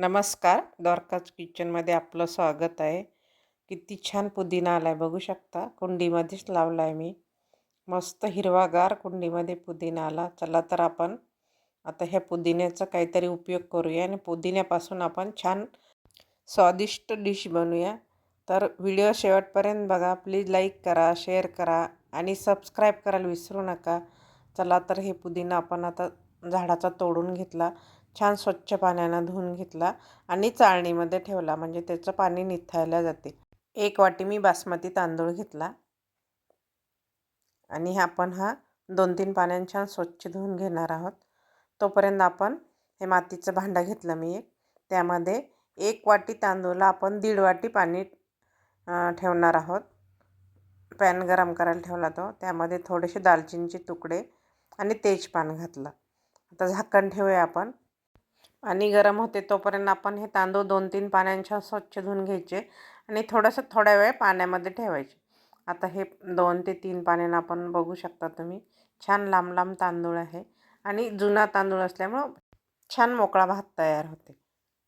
नमस्कार. द्वारकाच किचनमध्ये आपलं स्वागत आहे. किती छान पुदिना आला आहे बघू शकता. कुंडीमध्येच लावला आहे मी. मस्त हिरवागार कुंडीमध्ये पुदिना आला. चला तर आपण आता ह्या पुदिन्याचा काहीतरी उपयोग करूया आणि पुदिन्यापासून आपण छान स्वादिष्ट डिश बनवूया तर व्हिडिओ शेवटपर्यंत बघा. प्लीज लाईक करा शेअर करा आणि सबस्क्राईब करायला विसरू नका. चला तर हे पुदिना आपण आता झाडाचा तोडून घेतला. छान स्वच्छ पाण्यानं धुवून घेतला आणि चाळणीमध्ये ठेवला म्हणजे त्याचं पाणी निथायला जाते. एक वाटी मी बासमती तांदूळ घेतला आणि आपण हा दोन तीन पाण्याने छान स्वच्छ धुवून घेणार आहोत. तोपर्यंत आपण हे मातीचं भांडं घेतलं मी एक. त्यामध्ये एक वाटी तांदूळला आपण दीड वाटी पाणी ठेवणार आहोत. पॅन गरम करायला ठेवला तो. त्यामध्ये थोडेसे दालचिनीचे तुकडे आणि तेजपान घातलं. आता झाकण ठेवूया आपण. पाणी गरम होते तोपर्यंत आपण हे तांदूळ दोन तीन पाण्यांच्या स्वच्छ धुवून घ्यायचे आणि थोडंसं थोड्या वेळ पाण्यामध्ये ठेवायचे. आता हे दोन ते तीन पाण्यानं आपण बघू शकता तुम्ही छान लांब लांब तांदूळ आहे आणि जुना तांदूळ असल्यामुळं छान मोकळा भात तयार होते.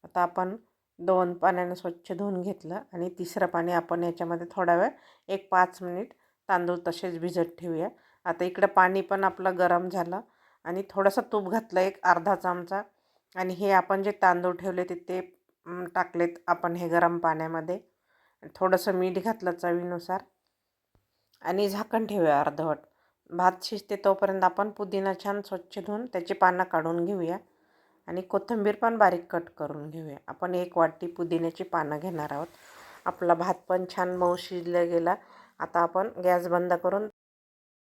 आता आपण दोन पाण्यानं स्वच्छ धुवून घेतलं आणि तिसरं पाणी आपण याच्यामध्ये थोडा वेळ एक पाच मिनिट तांदूळ तसेच भिजत ठेवूया. आता इकडं पाणी पण आपलं गरम झालं आणि थोडंसं तूप घातलं एक अर्धा चमचा आणि हे आपण जे तांदूळ ठेवले ते ते टाकलेत आपण हे गरम पाण्यामध्ये. थोडंसं मीठ घातलं चवीनुसार. आणि झाकण ठेवूया अर्धवट. भात शिजते तोपर्यंत आपण पुदिना छान स्वच्छ धुवून त्याची पानं काढून घेऊया. आणि कोथिंबीर पण बारीक कट करून घेऊया. आपण एक वाटी पुदिन्याची पानं घेणार आहोत. आपला भात पण छान मऊ शिजला गेला. आता आपण गॅस बंद करून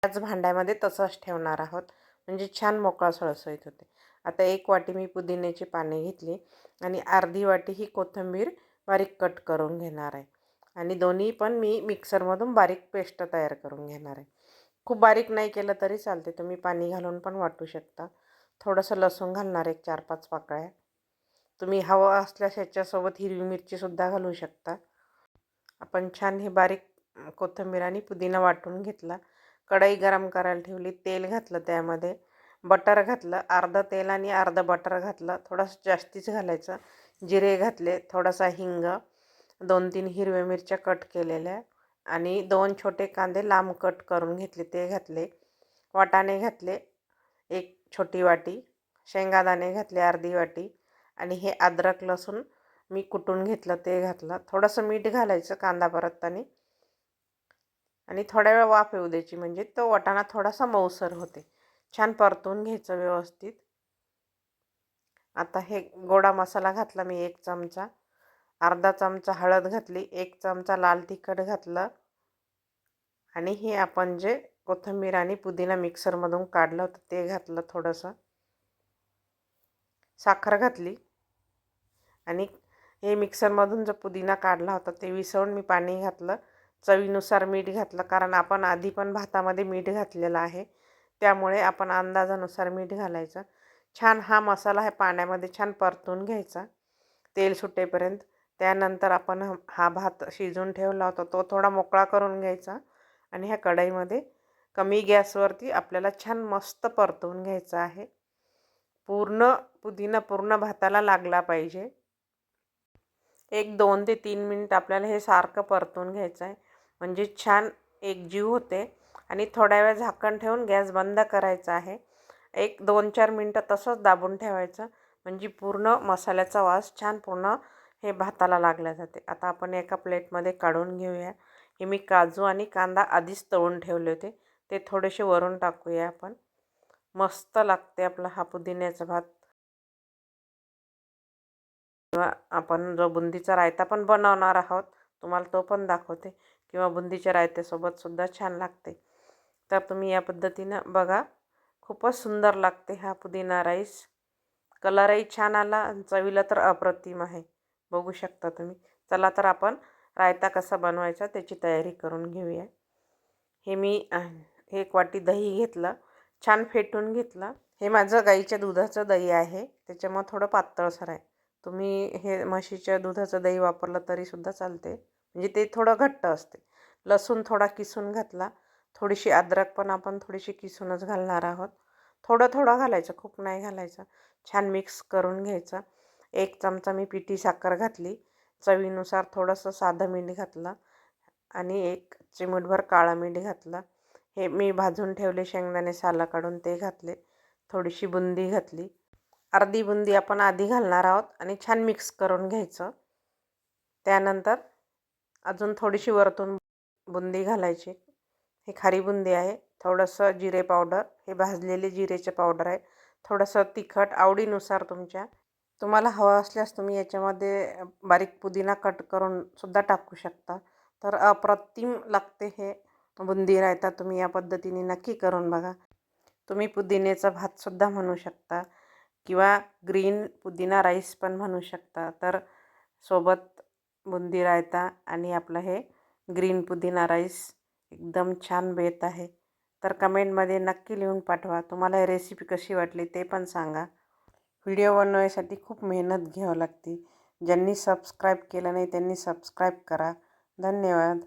त्याच भांड्यामध्ये तसंच ठेवणार आहोत. म्हणजे छान मोकळा सळसळीत होते. आता एक वाटी मी पुदिन्याची पाने घेतली आणि अर्धी वाटी ही कोथिंबीर बारीक कट करून घेणार आहे. आणि दोन्ही पण मी मिक्सरमधून बारीक पेस्ट तयार करून घेणार आहे. खूप बारीक नाही केलं तरी चालते तुम्ही पाणी घालून पण वाटू शकता. थोडंसं लसूण घालणार एक चार पाच पाकळ्या. तुम्ही हवं असल्यास ह्याच्यासोबत हिरवी मिरचीसुद्धा घालू शकता. आपण छान हे बारीक कोथिंबीर आणि पुदिना वाटून घेतला. कढई गरम करायला ठेवली तेल घातलं त्यामध्ये. बटर घातलं अर्धं तेल आणि अर्धं बटर घातलं थोडंसं जास्तीच घालायचं. जिरे घातले थोडासा हिंग दोन तीन हिरव्या मिरच्या कट केलेल्या आणि दोन छोटे कांदे लांब कट करून घेतले ते घातले. वाटाणे घातले एक छोटी वाटी. शेंगादाणे घातले अर्धी वाटी. आणि हे अद्रक लसूण मी कुटून घेतलं ते घातलं. थोडंसं मीठ घालायचं कांदा परतताना. आणि थोड्या वेळ वाफ येऊ द्यायची म्हणजे तो वाटाणा थोडासा मऊसर होते. छान परतून घ्यायचं व्यवस्थित. आता हे गोडा मसाला घातला मी एक चमचा. अर्धा चमचा हळद घातली एक चमचा लाल तिखट घातलं. आणि हे आपण जे कोथिंबीर आणि पुदिना मिक्सरमधून काढलं होतं ते घातलं थोडंसं. साखर घातली. आणि हे मिक्सरमधून जो पुदिना काढला होता ते विसळून मी पाणी घातलं. चवीनुसार मीठ घातलं कारण आपण आधी पण भातामध्ये मीठ घातलेलं आहे. त्यामुळे आपण अंदाजानुसार मीठ घालायचं. छान हा मसाला हे पाण्यामध्ये छान परतून घ्यायचा. तेल सुटेपर्यंत. त्यानंतर आपण हा भात शिजून ठेवला होता तो थोडा मोकळा करून घ्यायचा. आणि ह्या कढईमध्ये कमी गॅसवरती आपल्याला छान मस्त परतवून घ्यायचं आहे. पूर्ण पुदिना पूर्ण भाताला लागला पाहिजे. एक दोन ते तीन मिनिट आपल्याला हे सारखं परतून घ्यायचं आहे. म्हणजे छान एकजीव होते. आणि थोड्या वेळ झाकण ठेवून गॅस बंद करायचा आहे. एक दोन चार मिनटं तसंच दाबून ठेवायचं. म्हणजे पूर्ण मसाल्याचा वास छान पूर्ण हे भाताला लागल्या जाते. आता आपण एका प्लेटमध्ये काढून घेऊया. हे मी काजू आणि कांदा आधीच तळून ठेवले होते. ते थोडेसे वरून टाकूया आपण. मस्त लागते आपला हा पुदिन्याचा भात. किंवा आपण जो बुंदीचा रायता पण बनवणार आहोत तुम्हाला तो पण दाखवते. किंवा बुंदीच्या रायत्यासोबतसुद्धा छान लागते. तर तुम्ही या पद्धतीनं बघा. खूपच सुंदर लागते हा पुदिना राईस. कलरही छान आला चवीला तर अप्रतिम आहे. बघू शकता तुम्ही. चला तर आपण रायता कसा बनवायचा त्याची तयारी करून घेऊया. हे मी एक वाटी दही घेतलं. छान फेटून घेतलं. हे माझं गाईच्या दुधाचं दही आहे. त्याच्यामुळं थोडं पातळसर आहे. तुम्ही हे म्हशीच्या दुधाचं दही वापरलं तरीसुद्धा चालते. म्हणजे ते थोडं घट्ट असते. लसूण थोडा किसून घातला. थोडीशी अद्रक पण आपण थोडीशी किसूनच घालणार आहोत. थोडं थोडं घालायचं खूप नाही घालायचं. छान मिक्स करून घ्यायचं. एक चमचा मी पिठी साखर घातली. चवीनुसार थोडंसं साधं मीठ घातलं आणि एक चिमूटभर काळा मीठ घातलं. हे मी भाजून ठेवले शेंगदाणे साला काढून ते घातले. थोडीशी बुंदी घातली. अर्धी बुंदी आपण आधी घालणार आहोत आणि छान मिक्स करून घ्यायचं. त्यानंतर अजून थोडीशी वरतून बुंदी घालायची. हे खारी बुंदी आहे. थोडंसं जिरे पावडर. हे भाजलेले जिरेचे पावडर आहे. थोडंसं तिखट आवडीनुसार तुमच्या. तुम्हाला हवं असल्यास तुम्ही याच्यामध्ये बारीक पुदिना कट करून सुद्धा टाकू शकता. तर अप्रतिम लागते हे बुंदी रायता तुम्ही या पद्धतीने नक्की करून बघा. तुम्ही पुदिनेचा भातसुद्धा म्हणू शकता किंवा ग्रीन पुदिना राईस पण म्हणू शकता. तर सोबत बुंदी रायता आणि आपलं हे ग्रीन पुदिना राईस एकदम छान बेत आहे. तर कमेंटमध्ये नक्की लिहून पाठवा. तुम्हाला ही रेसिपी कशी वाटली ते पण सांगा. व्हिडिओ बनवण्यासाठी खूप मेहनत घ्यावं लागते. ज्यांनी सबस्क्राईब केलं नाही त्यांनी सबस्क्राईब करा. धन्यवाद.